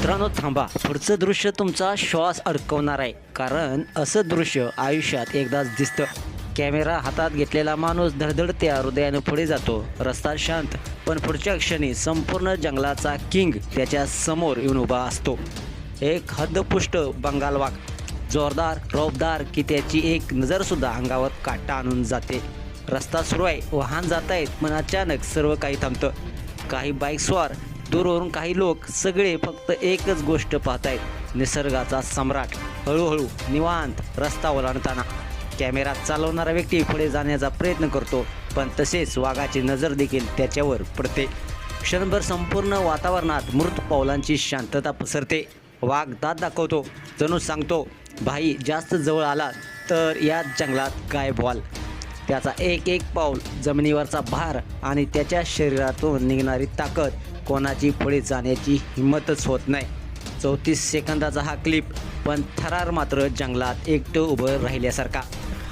मित्रांनो थांबा. पुढचं दृश्य तुमचा श्वास अडकवणार आहे. कारण असं दृश्य आयुष्यात एकदाच दिसतं. कॅमेरा हातात घेतलेला माणूस धडधडत्या हृदयानं पुढे जातो. रस्ता शांत पण पुढच्या क्षणी संपूर्ण जंगलाचा किंग त्याच्यासमोर येऊन उभा असतो. एक हद्दपुष्ट बंगाल वाघ जोरदार रौबदार की त्याची एक नजरसुद्धा अंगावर काटा आणून जाते. रस्ता सुरू आहे. वाहन जात आहेत पण अचानक सर्व काही थांबतं. काही बाईकस्वार दूरवरून काही लोक सगळे फक्त एकच गोष्ट पाहतायत निसर्गाचा सम्राट. हळूहळू निवांत रस्ता ओलांडताना कॅमेरा चालवणारा व्यक्ती पुढे जाण्याचा प्रयत्न करतो पण तसेच वाघाची नजर देखील त्याच्यावर पडते. क्षणभर संपूर्ण वातावरणात मृत पावलांची शांतता पसरते. वाघ दात दाखवतो जणू सांगतो भाई जास्त जवळ आला तर या जंगलात गायब व्हाल. त्याचा एक एक पाऊल जमिनीवरचा भार आणि त्याच्या शरीरातून निघणारी ताकद कोणाची पुढे जाण्याची हिंमतच होत नाही. चौतीस सेकंदाचा हा क्लिप पण थरार मात्र जंगलात एकटं उभं राहिल्यासारखा.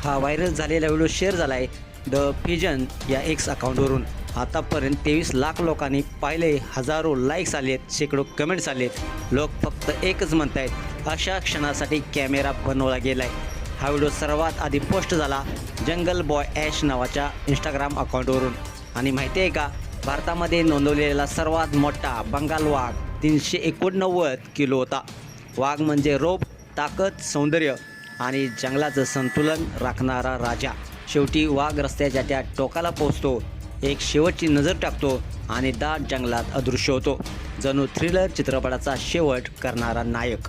हा व्हायरल झालेला व्हिडिओ शेअर झाला आहे द फिजन या एक्स अकाउंटवरून आतापर्यंत तेवीस लाख लोकांनी पाहिले हजारो लाईक्स आलेत शेकडो कमेंट्स आलेत. लोक फक्त एकच म्हणत आहेत अशा क्षणासाठी कॅमेरा बनवला गेला आहे हा व्हिडिओ सर्वात आधी पोस्ट झाला जंगल बॉय ॲश नावाच्या इंस्टाग्राम अकाउंटवरून आणि माहिती आहे का भारतामध्ये नोंदवलेला सर्वात मोठा बंगाल वाघ तीनशे एकोणनव्वद किलो होता. वाघ म्हणजे रोप ताकद सौंदर्य आणि जंगलाचं संतुलन राखणारा राजा. शेवटी वाघ रस्त्याच्या त्या टोकाला पोहोचतो एक शेवटची नजर टाकतो आणि दाट जंगलात अदृश्य होतो. जणू थ्रिलर चित्रपटाचा शेवट करणारा नायक.